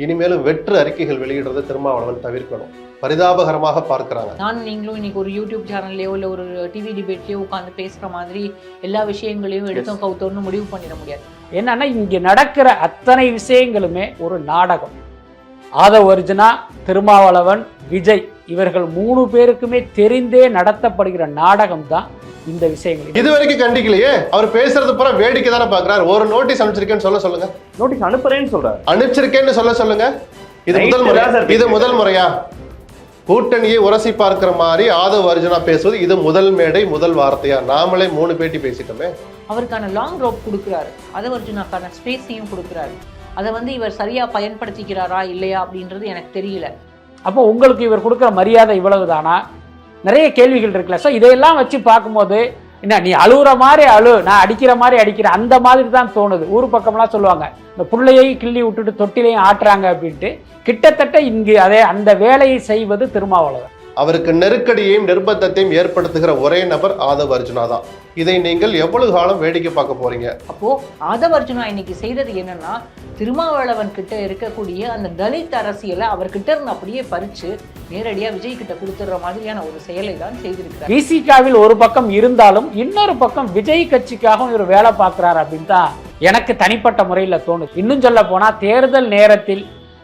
இனிமேலும் வெற்று அறிக்கைகள் வெளியிடுறதை திருமாவளவன் தவிர்க்கணும். பரிதாபகரமாக பார்க்கிறாங்க. நான் நீங்களும் இன்னைக்கு ஒரு யூடியூப் சேனல்லையோ இல்லை ஒரு டிவி டிபேட்லையோ உட்காந்து பேசுகிற மாதிரி எல்லா விஷயங்களையும் எடுத்தோம் கவுத்தோன்னு முடிவு பண்ணிட முடியாது. என்னன்னா இங்க நடக்கிற அத்தனை விஷயங்களுமே ஒரு நாடகம். ஆதவ அர்ஜுனா திருமாவளவன் விஜய். இவர்கள் மூணு பேருக்குமே தெரிந்தே நடத்தப்படுகிற நாடகம் தான் இந்த விஷயங்கள். இது வரைக்கும் கண்டிக்கலையே. அவர் பேசுறது பூரா வேடிக்கை தானே பாக்குறாரு. ஒரு நோட்டீஸ் அனுப்பிச்சிருக்கேன்னு சொல்ல சொல்லுங்க. நோட்டீஸ் அனுப்புறேன்னு சொல்றாரு. அனுப்பிச்சிருக்கேன்னு சொல்ல சொல்லுங்க. இது முதல் முறை. தான் sir இது. முதல் முறையா? கூட்டணியை உரசி பார்க்கிற மாதிரி ஆதவ் அர்ஜுனா பேசுவது இது முதல் மேடை முதல் வார்த்தையா? நாமளே மூணு பேட்டி பேசிட்டோமே. அவருக்கான லாங் ரோப் கொடுக்குறாரு. அதவர்ஜுனாக்கான ஸ்பேஸையும் கொடுக்குறாரு. அதை வந்து இவர் சரியா பயன்படுத்திக்கிறாரா இல்லையா அப்படின்றது எனக்கு தெரியல. அப்போ உங்களுக்கு இவர் கொடுக்குற மரியாதை இவ்வளவு தானா நிறைய கேள்விகள் இருக்குல்ல. ஸோ இதையெல்லாம் வச்சு பார்க்கும்போது என்ன நீ அழுகுற மாதிரி அழு நான் அடிக்கிற மாதிரி அடிக்கிறேன் அந்த மாதிரி தான் தோணுது. ஊர் பக்கம்லாம் சொல்லுவாங்க இந்த புள்ளையை கிள்ளி விட்டுட்டு தொட்டிலையும் ஆட்டுறாங்க அப்படின்ட்டு. கிட்டத்தட்ட இங்கு அதே அந்த வேலையை செய்வது திருமாவளவன். அவருக்கு நெருக்கடியையும் நிர்பந்தத்தையும் ஏற்படுத்துகிற ஒரே நபர் ஆதவ அர்ஜுனா தான். இதை நீங்கள் எவ்வளவு காலம் வேடிக்கை பார்க்க போறீங்க? அப்போ ஆதவர்ஜுனா இன்னைக்கு செய்தது என்னன்னா திருமாவளவன் கிட்ட இருக்கக்கூடிய அந்த தலித் அரசியலை அவர்கிட்ட இருந்து அப்படியே பறிச்சு நேரடியா விஜய் கிட்ட கொடுத்துடுற மாதிரியான ஒரு செயலை தான் செய்திருக்கிறார். விசிகாவில் ஒரு பக்கம் இருந்தாலும் இன்னொரு பக்கம் விஜய் கட்சிக்காகவும் இவர் வேலை பார்க்குறாரு அப்படின்னு தான் எனக்கு தனிப்பட்ட முறையில் தோணுது. இன்னும் சொல்ல போனால் தேர்தல் நேரத்தில்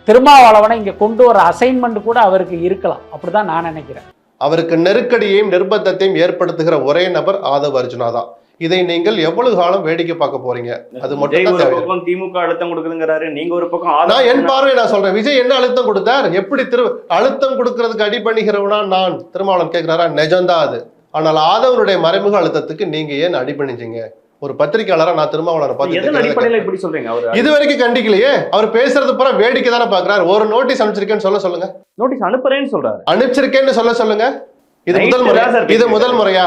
திருமாவளவனை இங்கே கொண்டு வர அசைன்மெண்ட் கூட அவருக்கு இருக்கலாம். அப்படிதான் நான் நினைக்கிறேன். அவருக்கு நெருக்கடியையும் நிர்பந்தத்தையும் ஏற்படுத்துகிற ஒரே நபர் ஆதவ் அர்ஜுனா தான் இதை நீங்கள் எவ்வளவு காலம் வேடிக்கை பார்க்க போறீங்க? அது மட்டும் திமுக அழுத்தம் கொடுக்குதுங்கிறாரு நீங்க ஒரு பக்கம் நான் என் பார்வை நான் சொல்றேன். விஜய் என்ன அழுத்தம் கொடுத்தார்? எப்படி திரு அழுத்தம் கொடுக்கறதுக்கு அடிபணிகிறவனா நான்? திருமாவளவன் கேட்கிறாரா நிஜம்தான் அது. ஆனால் ஆதவனுடைய மறைமுக அழுத்தத்துக்கு நீங்க ஏன் அடிபணிஞ்சீங்க? ஒரு பத்திரிகையாளரா நான் திருமாவளவனை பார்த்து இது வரைக்கும் கண்டிக்கலையே. அவர் பேசுறது பூரா வேடிக்கை தானே பாக்குறாரு. ஒரு நோட்டீஸ் அனுப்பிச்சிருக்கேன்னு சொல்ல சொல்லுங்க. நோட்டீஸ் அனுப்புறேன்னு சொல்றாரு. அனுப்பிச்சிருக்கேன்னு சொல்ல சொல்லுங்க. இது முதல் முறை. இது. முதல் முறையா?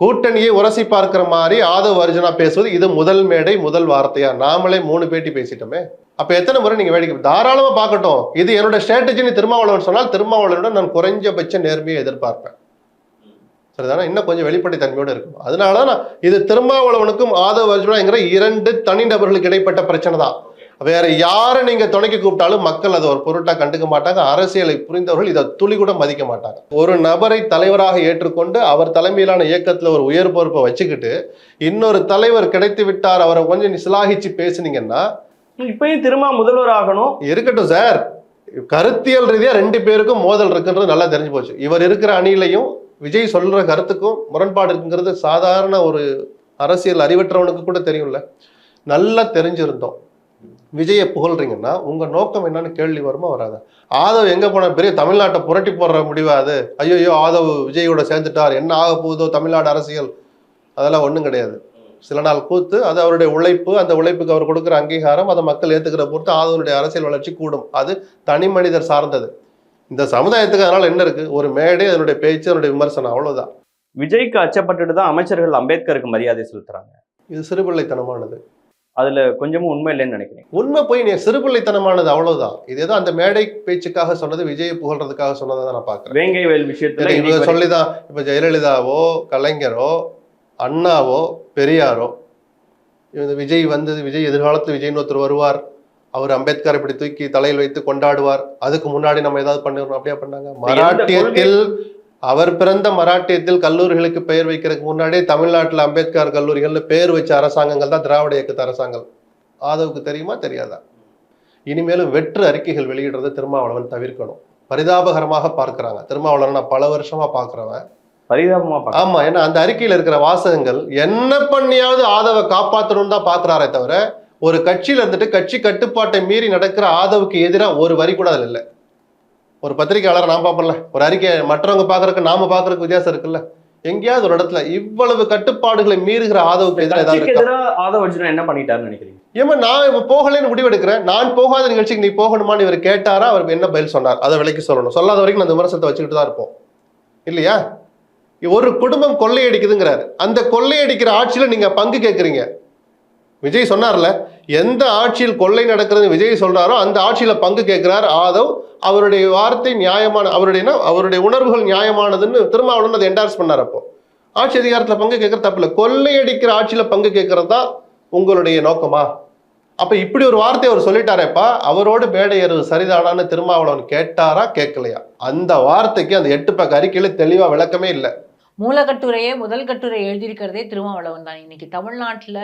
கூட்டணியை உரசி பார்க்கிற மாதிரி ஆதவ் அர்ஜுனா பேசுவது இது முதல் மேடை முதல் வார்த்தையா? நாமளே மூணு பேட்டி பேசிட்டோமே. அப்ப எத்தனை முறை நீங்க வேடிக்கை தாராளமா பார்க்கட்டும். இது என்னோட ஸ்ட்ராட்டஜின்னு திருமாவளவன் சொன்னால் திருமாவளவனிடம் நான் குறைஞ்சபட்ச நேர்மையை எதிர்பார்ப்பேன். சரிதானே இன்னும் கொஞ்சம் வெளிப்படைத்தன்மையோடு இருக்கும். அதனால தான் நான் இது திருமாவளவனுக்கும் ஆதவ் அர்ஜுனாங்கிற இரண்டு தனிநபர்களுக்கு இடைப்பட்ட பிரச்சனை தான். வேற யாரை நீங்க துணைக்கு கூப்பிட்டாலும் மக்கள் அதை ஒரு பொருட்டா கண்டுக்க மாட்டாங்க. அரசியலை புரிந்தவர்கள் இதை துளி கூட மதிக்க மாட்டாங்க. ஒரு நபரை தலைவராக ஏற்றுக்கொண்டு அவர் தலைமையிலான இயக்கத்துல ஒரு உயர் பொறுப்பை வச்சுக்கிட்டு இன்னொரு தலைவர் கிடைத்து விட்டார் அவரை கொஞ்சம் சிலாகிச்சு பேசுனீங்கன்னா இப்பயும் திரும்ப முதல்வர் ஆகணும். இருக்கட்டும் சார். கருத்தியல் ரீதியா ரெண்டு பேருக்கும் மோதல் இருக்குன்றது நல்லா தெரிஞ்சு போச்சு. இவர் இருக்கிற அணியிலையும் விஜய் சொல்ற கருத்துக்கும் முரண்பாடு இருக்குங்கிறது சாதாரண ஒரு அரசியல் அறிவற்றவனுக்கு கூட தெரியும்ல. நல்லா தெரிஞ்சிருந்தோம். விஜயை புகழ்றீங்கன்னா உங்க நோக்கம் என்னன்னு கேள்வி வருமா வராது? ஆதவ் எங்க போன பெரிய தமிழ்நாட்டை புரட்டி போடுற முடிவா அது? ஐயோ ஆதவ் விஜயோட சேர்ந்துட்டார். என்ன ஆக போகுதோ தமிழ்நாடு அரசியல்? அதெல்லாம் ஒன்றும் கிடையாது. சில நாள் கூத்து அது அவருடைய உழைப்பு அந்த உழைப்புக்கு அவர் கொடுக்குற அங்கீகாரம் அதை மக்கள் ஏத்துக்கிற பொறுத்து ஆதவனுடைய அரசியல் வளர்ச்சி கூடும். அது தனி மனிதர் சார்ந்தது. இந்த சமுதாயத்துக்கு அதனால என்ன இருக்கு? ஒரு மேடை அதனுடைய பேச்சு அதனுடைய விமர்சனம் அவ்வளவுதான். விஜய்க்கு அச்சப்பட்டுட்டு தான் அமைச்சர்கள் அம்பேத்கருக்கு மரியாதை செலுத்துறாங்க. இது சிறுபிள்ளைத்தனமானது. அதுல கொஞ்சமும் உண்மை இல்லைன்னு நினைக்கிறேன். உண்மை போய் நீ சிறுபிள்ளைத்தனமானது அவ்வளவுதான். இது ஏதோ அந்த மேடை பேச்சுக்காக சொன்னது விஜயை புகழ்றதுக்காக சொன்னதை தான் நான் பாக்குறேன் வேங்கை வயல் விஷயத்துல இவங்க சொல்லிதான் இப்ப ஜெயலலிதாவோ கலைஞரோ அண்ணாவோ பெரியாரோ இந்த விஜய் வந்தது விஜய் எதிர்காலத்துல விஜய்னு ஒருத்தர் வருவார். அவர் அம்பேத்கர் இப்படி தூக்கி தலையில் வைத்து கொண்டாடுவார். அதுக்கு முன்னாடி நம்ம ஏதாவது பண்ணிடணும். அப்படியா பண்ணாங்க? மராட்டியத்தில் அவர் பிறந்த மராட்டியத்தில் கல்லூரிகளுக்கு பெயர் வைக்கிறதுக்கு முன்னாடியே தமிழ்நாட்டில் அம்பேத்கர் கல்லூரிகள்ல பேர் வச்ச அரசாங்கங்கள் தான் திராவிட இயக்கத்து அரசாங்கம் ஆதவுக்கு தெரியுமா? தெரியாதா? இனிமேலும் வெற்று அறிக்கைகள் வெளியிடுறதை திருமாவளவன் தவிர்க்கணும். பரிதாபகரமாக பார்க்கறாங்க. திருமாவளவன் நான் பல வருஷமா பார்க்கறவன். பரிதாபமா பார்க்க ஆமா ஏன்னா அந்த அறிக்கையில இருக்கிற வாசகங்கள் என்ன பண்ணியாவது ஆதவை காப்பாற்றணும்னு தான் பாக்குறாரே தவிர ஒரு கட்சியில இருந்துட்டு கட்சி கட்டுப்பாட்டை மீறி நடக்கிற ஆதவுக்கு எதிராக ஒரு வரி கூட அதுல இல்ல. ஒரு பத்திரிகையாளர் நான் பார்ப்போம்ல ஒரு அறிக்கை மற்றவங்க பாக்குறதுக்கு நாம பாக்குறதுக்கு வித்தியாசம் இருக்குல்ல. எங்கேயாவது ஒரு இடத்துல இவ்வளவு கட்டுப்பாடுகளை மீறுகிற ஆதவுக்கு எதிராக ஆதவ அர்ஜுனா என்ன பண்ணிட்டாருன்னு நினைக்கிறீங்க? ஏமா நான் இப்ப போகலைன்னு முடிவெடுக்கிறேன். நான் போகாத நிகழ்ச்சிக்கு நீ போகணுமான்னு இவர் கேட்டாரா? அவர் என்ன பதில் சொன்னார்? அதை விலைக்கு சொல்லணும். சொல்லாத வரைக்கும் நான் விமர்சனத்தை வச்சுக்கிட்டு தான் இருப்போம். இல்லையா? ஒரு குடும்பம் கொள்ளையடிக்குதுங்கிறாரு. அந்த கொள்ளையடிக்கிற ஆட்சியில நீங்க பங்கு கேட்குறீங்க. விஜய் சொன்னார்ல எந்த ஆட்சியில் கொள்ளை நடக்கிறது விஜய் சொல்றாரோ அந்த ஆட்சியில பங்கு கேட்கிறார். ஆதவ் அவருடைய வார்த்தை நியாயமான அவருடைய அவருடைய உணர்வுகள் நியாயமானதுன்னு திருமாவளவன் அதை என்டார்ஸ் பண்ணார் அப்போ. ஆட்சி அதிகாரத்தில் பங்கு கேட்கறது தப்பு இல்லை. கொள்ளையடிக்கிற ஆட்சியில பங்கு கேட்கறது தான் உங்களுடைய நோக்கமா? அப்ப இப்படி ஒரு வார்த்தை அவர் சொல்லிட்டாரேப்பா அவரோடு மேடை ஏறுவது சரிதானான்னு திருமாவளவன் கேட்டாரா கேட்கலையா? அந்த வார்த்தைக்கு அந்த எட்டு பக்க அறிக்கையில தெளிவா விளக்கமே இல்லை. மூலக்கட்டுரையே முதல் கட்டுரை எழுதியிருக்கிறதே திருமாவளவன் தான். இன்னைக்கு தமிழ்நாட்டில்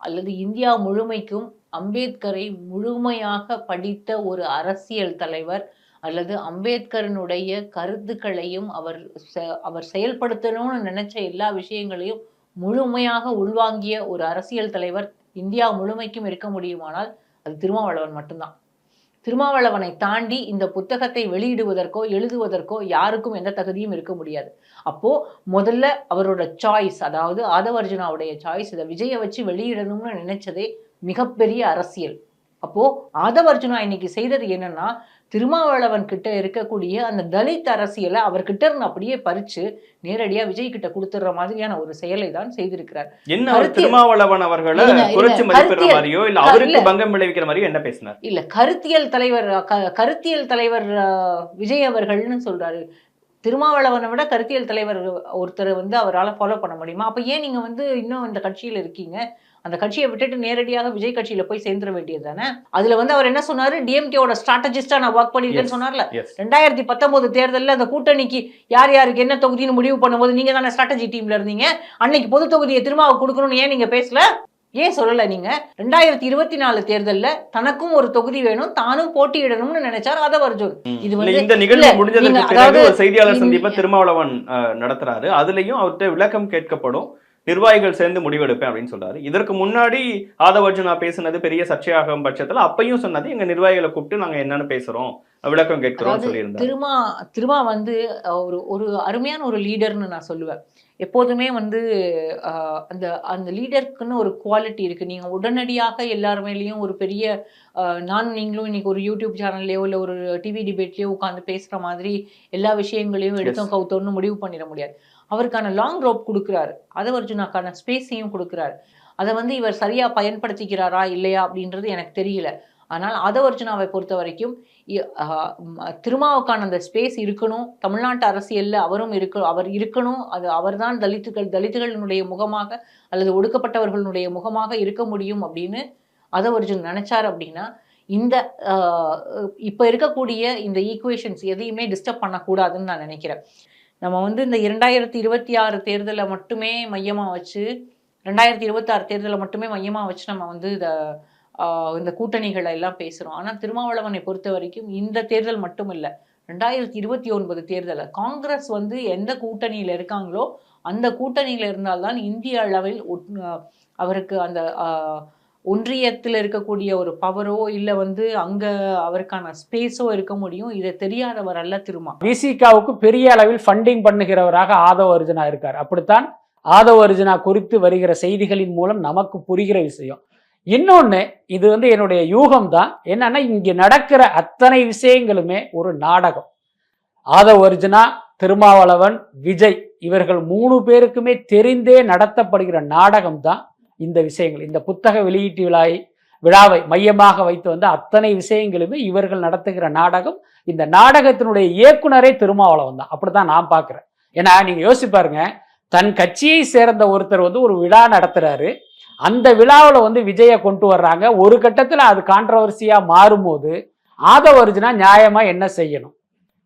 அல்லது இந்தியா முழுமைக்கும் அம்பேத்கரை முழுமையாக படித்த ஒரு அரசியல் தலைவர் அல்லது அம்பேத்கரனுடைய கருத்துக்களையும் அவர் செ- அவர் செயல்படுத்தணும்னு நினைச்ச எல்லா விஷயங்களையும் முழுமையாக உள்வாங்கிய ஒரு அரசியல் தலைவர் இந்தியா முழுமைக்கும் இருக்க முடியுமானால் அது திருமாவளவன் மட்டும்தான். திருமாவளவனை தாண்டி இந்த புத்தகத்தை வெளியிடுவதற்கோ எழுதுவதற்கோ யாருக்கும் எந்த தகுதியும் இருக்க முடியாது. அப்போ முதல்ல அவரோட சாய்ஸ் அதாவது ஆதவர்ஜுனாவுடைய சாய்ஸ் இதை விஜயை வச்சு வெளியிடணும்னு நினைச்சதே மிகப்பெரிய அரசியல். அப்போ ஆதவர்ஜுனா இன்னைக்கு செய்தது என்னன்னா திருமாவளவன் கிட்ட இருக்கக்கூடிய அந்த தலித் அரசியலை அவர்கிட்ட இருந்து அப்படியே பறிச்சு நேரடியா விஜய் கிட்ட கொடுத்துடுற மாதிரியான ஒரு செயலை தான் செய்திருக்கிறார் என்ன. திருமாவளவன் அவர்களை. குறைச்சு. மாதிரியோ இல்ல அவருக்கு. பங்கம் விளைவிக்கிற மாதிரியோ என்ன பேசினார் இல்ல கருத்தியல் தலைவர் கருத்தியல் தலைவர் விஜய் அவர்கள்னு சொல்றாரு திருமாவளவனை விட கருத்தியல் தலைவர் ஒருத்தரை வந்து அவரால் ஃபாலோ பண்ண முடியுமா அப்ப ஏன் நீங்க வந்து இன்னும் இந்த கட்சியில இருக்கீங்க அந்த கட்சியை விட்டுட்டு நேரடியாக விஜய் கட்சியில போய் சேர்ந்துட வேண்டியது தானே அதுல வந்து அவர் என்ன சொன்னாரு? டிஎம்கேவோட ஸ்ட்ராட்டஜிஸ்டா நான் ஒர்க் பண்ணிருக்கேன்னு. சொன்னார்ல. ரெண்டாயிரத்தி பத்தொன்பது தேர்தலில் அந்த கூட்டணிக்கு யார் யாருக்கு என்ன தொகுதின்னு முடிவு பண்ணும்போது நீங்க தானே ஸ்ட்ராட்டஜி டீம்ல இருந்தீங்க. அன்னைக்கு பொது தொகுதியை திரும்ப கொடுக்கணும்னு ஏன் நீங்க பேசல? ஏன் சொல்லல நீங்க? ரெண்டாயிரத்தி இருபத்தி நாலு தேர்தல்ல தனக்கும் ஒரு தொகுதி வேணும் தானும் போட்டியிடணும்னு நினைச்சார் அதவர்ஜுன் இது இல்ல, வந்து- இந்த நிகழ்வு முடிஞ்சதுக்கு பிறகு செய்தியாளர் சந்திப்பை திருமாவளவன் நடத்துறாரு. அதுலயும் அவர்கிட்ட விளக்கம் கேட்கப்படும். நிர்வாகிகள் சேர்ந்து முடிவெடுப்பேன் அப்படின்னு சொல்றாரு. இதற்கு முன்னாடி ஆதவர்ஜுனா பேசுனது பெரிய சர்ச்சையாகும் பட்சத்துல அப்பையும் சொன்னது எங்க நிர்வாகிகளை கூப்பிட்டு நாங்க என்னன்னு பேசுறோம். விளக்கம் கேட்கிறோம் திருமா திருமா வந்து ஒரு ஒரு அருமையான ஒரு லீடர்னு நான் சொல்லுவேன். எப்போதுமே வந்து அந்த அந்த லீடருக்குன்னு ஒரு குவாலிட்டி இருக்கு. நீங்க உடனடியாக எல்லார் மேலேயும் ஒரு பெரிய அஹ், நான் நீங்களும் இன்னைக்கு ஒரு யூடியூப் சேனல்லையோ இல்லை ஒரு டிவி டிபேட்லயோ உட்காந்து பேசுற மாதிரி எல்லா விஷயங்களையும் எடுத்தோம் கவுத்தோன்னு முடிவு பண்ணிட முடியாது. அவருக்கான லாங் ரோப் கொடுக்குறாரு. அதவர்ஜுனாக்கான ஸ்பேஸையும் கொடுக்குறாரு. அதை வந்து இவர் சரியாக பயன்படுத்திக்கிறாரா இல்லையா அப்படின்றது எனக்கு தெரியல. ஆனால் அதவர்ஜுனாவை பொறுத்த வரைக்கும் திருமாவுக்கான அந்த ஸ்பேஸ் இருக்கணும். தமிழ்நாட்டு அரசியலில் அவரும் இருக்க அவர் இருக்கணும். அது அவர்தான் தலித்துகள் தலித்துகளினுடைய முகமாக அல்லது ஒடுக்கப்பட்டவர்களுடைய முகமாக இருக்க முடியும் அப்படின்னு அதவர்ஜுன் நினச்சார் அப்படின்னா இந்த இப்போ இருக்கக்கூடிய இந்த ஈக்குவேஷன்ஸ் எதையுமே டிஸ்டர்ப் பண்ணக்கூடாதுன்னு நான் நினைக்கிறேன். நம்ம வந்து இந்த இரண்டாயிரத்தி இருபத்தி ஆறு தேர்தலை மட்டுமே மையமாக வச்சு ரெண்டாயிரத்தி இருபத்தாறு தேர்தலை மட்டுமே மையமாக வச்சு நம்ம வந்து இதை இந்த கூட்டணிகளை எல்லாம் பேசுகிறோம் ஆனால் திருமாவளவனை பொறுத்த வரைக்கும் இந்த தேர்தல் மட்டும் இல்லை ரெண்டாயிரத்தி இருபத்தி ஒன்பது தேர்தலை காங்கிரஸ் வந்து எந்த கூட்டணியில் இருக்காங்களோ அந்த கூட்டணியில் இருந்தால்தான் இந்திய அளவில் அவருக்கு அந்த ஒன்றியத்தில் இருக்கக்கூடிய ஒரு பவரோ இல்லை வந்து அங்கே அவருக்கான ஸ்பேஸோ இருக்க முடியும். இதை தெரியாதவர் அல்ல திருமா. விசிகாவுக்கு பெரிய அளவில் ஃபண்டிங் பண்ணுகிறவராக ஆதவ அர்ஜுனா இருக்கார். அப்படித்தான் ஆதவ அர்ஜுனா குறித்து வருகிற செய்திகளின் மூலம் நமக்கு புரிகிற விஷயம். இன்னொன்று இது வந்து என்னுடைய யூகம் தான் என்னன்னா இங்கே நடக்கிற அத்தனை விஷயங்களுமே ஒரு நாடகம். ஆதவ அர்ஜுனா திருமாவளவன் விஜய் இவர்கள் மூணு பேருக்குமே தெரிந்தே நடத்தப்படுகிற நாடகம் தான் இந்த விஷயங்கள் இந்த புத்தக வெளியீட்டு விழாவை விழாவை மையமாக வைத்து வந்த அத்தனை விஷயங்களுமே இவர்கள் நடத்துகிற நாடகம் இந்த நாடகத்தினுடைய இயக்குனரே திருமாவளவன் தான். அப்படித்தான் நான் பார்க்குறேன். ஏன்னா நீங்க யோசிப்பாருங்க தன் கட்சியை சேர்ந்த ஒருத்தர் வந்து ஒரு விழா நடத்துறாரு. அந்த விழாவில் வந்து விஜயை கொண்டு வர்றாங்க. ஒரு கட்டத்தில் அது கான்ட்ரவர்சியாக மாறும்போது ஆதவர்ஜுனா நியாயமாக என்ன செய்யணும்?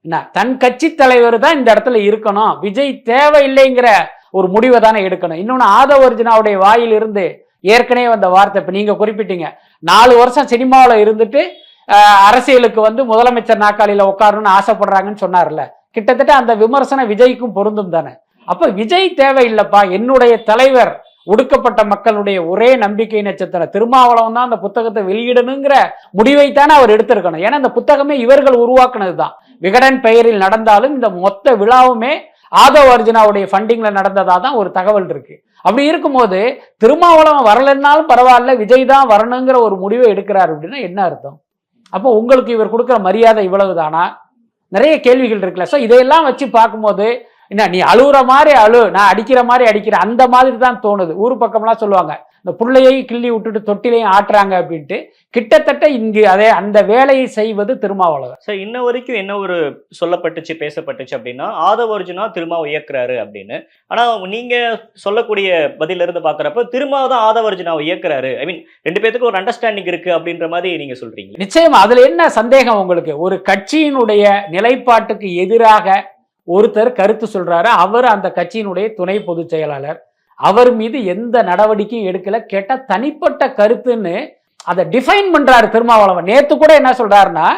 என்ன தன் கட்சி தலைவர் தான் இந்த இடத்துல இருக்கணும். விஜய் தேவையில்லைங்கிற ஒரு முடிவை தானே எடுக்கணும். இன்னொன்று ஆதவர்ஜுனாவுடைய வாயிலிருந்து ஏற்கனவே வந்த வார்த்தை இப்போ நீங்கள் குறிப்பிட்டீங்க. நாலு வருஷம் சினிமாவில் இருந்துட்டு அரசியலுக்கு வந்து முதலமைச்சர் நாக்காளியில் உட்காரணும்னு ஆசைப்படுறாங்கன்னு சொன்னார்ல. கிட்டத்தட்ட அந்த விமர்சனம் விஜய்க்கும் பொருந்தும் தானே. அப்போ விஜய் தேவையில்லைப்பா. என்னுடைய தலைவர் ஒடுக்கப்பட்ட மக்களுடைய ஒரே நம்பிக்கை நட்சத்திரம். திருமாவளவன் தான் அந்த புத்தகத்தை வெளியிடணுங்கிற முடிவை தானே அவர் எடுத்திருக்கணும். ஏன்னா இந்த புத்தகமே இவர்கள் உருவாக்குனது தான் விகடன் பெயரில் நடந்தாலும் இந்த மொத்த விழாவுமே ஆதவ் அர்ஜுனாவுடைய ஃபண்டிங்ல நடந்ததா தான் ஒரு தகவல் இருக்கு. அப்படி இருக்கும்போது திருமாவளவன் வரலைன்னாலும் பரவாயில்ல விஜய் தான் வரணுங்கிற ஒரு முடிவை எடுக்கிறார் அப்படின்னா என்ன அர்த்தம்? அப்போ உங்களுக்கு இவர் கொடுக்குற மரியாதை இவ்வளவு தானா நிறைய கேள்விகள் இருக்குல்ல. ஸோ இதையெல்லாம் வச்சு பார்க்கும்போது என்ன நீ அழுகுற மாதிரி அழு நான் அடிக்கிற மாதிரி அடிக்கிறேன் அந்த மாதிரி தான் தோணுது. ஊர் பக்கம்லாம் சொல்லுவாங்க இந்த புள்ளையை கிள்ளி விட்டுட்டு தொட்டிலையும் ஆட்டுறாங்க அப்படின்ட்டு கிட்டத்தட்ட இங்கு அதே அந்த வேலையை செய்வது திருமாவளவன். சார் இன்ன வரைக்கும் என்ன ஒரு சொல்லப்பட்டுச்சு பேசப்பட்டுச்சு அப்படின்னா ஆதவ அர்ஜுனா திருமாவை இயக்குறாரு அப்படின்னு. ஆனா நீங்க சொல்லக்கூடிய பதில இருந்து பாக்குறப்ப திருமாவை தான் ஆதவ அர்ஜுனாவை இயக்குறாரு. ஐ மீன் ரெண்டு பேத்துக்கும் ஒரு அண்டர்ஸ்டாண்டிங் இருக்கு அப்படின்ற மாதிரி நீங்க சொல்றீங்க. நிச்சயமா அதுல என்ன சந்தேகம் உங்களுக்கு? ஒரு கட்சியினுடைய நிலைப்பாட்டுக்கு எதிராக ஒருத்தர் கருத்து சொல்றாரு அவர் அந்த கட்சியினுடைய துணை பொதுச் செயலாளர். அவர் மீது எந்த நடவடிக்கையும் எடுக்கல. கேட்டா தனிப்பட்ட கருத்துன்னு அதை டிஃபைன் பண்றாரு திருமாவளவன். நேத்து கூட என்ன சொல்றாருன்னா.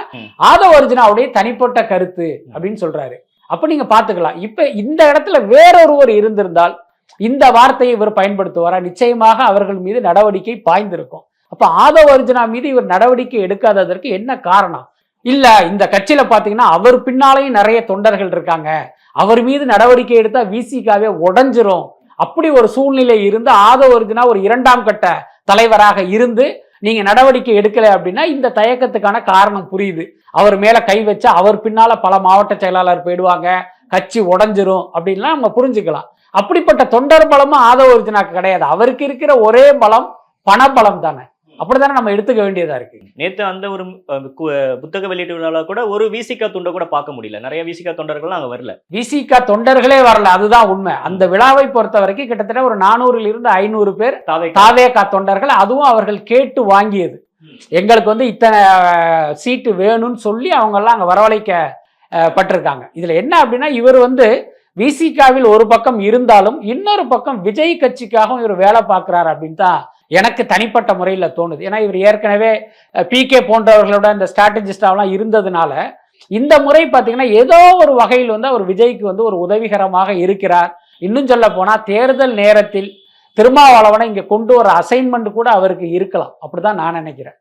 ஆதவ அர்ஜுனாவுடைய தனிப்பட்ட கருத்து அப்படின்னு சொல்றாரு. அப்ப நீங்க பாத்துக்கலாம் இப்ப இந்த இடத்துல வேறொருவர் இருந்திருந்தால் இந்த வார்த்தையை இவர் பயன்படுத்துவாரா? நிச்சயமாக அவர்கள் மீது நடவடிக்கை பாய்ந்திருக்கும். அப்ப ஆதவ அர்ஜுனா மீது இவர் நடவடிக்கை எடுக்காததற்கு என்ன காரணம்? இல்ல இந்த கட்சியில பாத்தீங்கன்னா அவர் பின்னாலேயும் நிறைய தொண்டர்கள் இருக்காங்க. அவர் மீது நடவடிக்கை எடுத்தா விசிகாவே உடைஞ்சிரும். அப்படி ஒரு சூழ்நிலை இருந்து ஆதவ அர்ஜுனா ஒரு இரண்டாம் கட்ட தலைவராக இருந்து நீங்க நடவடிக்கை எடுக்கல அப்படின்னா இந்த தயக்கத்துக்கான காரணம் புரியுது. அவர் மேல கை வச்சா அவர் பின்னால பல மாவட்ட செயலாளர் போயிடுவாங்க. கட்சி உடஞ்சிரும் அப்படின்லாம் நம்ம புரிஞ்சுக்கலாம். அப்படிப்பட்ட தொண்டர் பலமும் ஆதவ அர்ஜுனாக்கு கிடையாது. அவருக்கு இருக்கிற ஒரே பலம் பணபலம் தானே. அப்படித்தானே நம்ம எடுத்துக்க வேண்டியதா இருக்கு? நேத்து அந்த ஒரு புத்தக வெளியீட்டு விழால கூட ஒரு விசிகா துண்டை கூட பார்க்க முடியல. நிறைய விசிகா தொண்டர்கள் அங்க வரல. விசிக தொண்டர்களே வரல. அதுதான் உண்மை. அந்த விழாவை பொறுத்த வரைக்கும் கிட்டத்தட்ட ஒரு நானூறுல இருந்து ஐநூறு பேர் தாவே தாவேகா தொண்டர்கள் அதுவும் அவர்கள் கேட்டு வாங்கியது. எங்களுக்கு வந்து இத்தனை சீட்டு வேணும்னு சொல்லி அவங்க எல்லாம் அங்க வரவழைக்க பட்டிருக்காங்க. இதுல என்ன அப்படின்னா இவர் வந்து விசிகாவில் ஒரு பக்கம் இருந்தாலும் இன்னொரு பக்கம் விஜய் கட்சிக்காகவும் இவர் வேலை பார்க்கிறார் அப்படின்னு தான் எனக்கு தனிப்பட்ட முறையில் தோணுது. ஏன்னா இவர் ஏற்கனவே பிகே போன்றவர்களோட இந்த ஸ்ட்ராட்டஜிஸ்டாவெலாம் இருந்ததுனால இந்த முறை பார்த்தீங்கன்னா ஏதோ ஒரு வகையில் வந்து அவர் விஜய்க்கு வந்து ஒரு உதவிகரமாக இருக்கிறார். இன்னும் சொல்ல போனால் தேர்தல் நேரத்தில் திருமாவளவனை இங்கே கொண்டு வர அசைன்மெண்ட் கூட அவருக்கு இருக்கலாம். அப்படி தான் நான் நினைக்கிறேன்.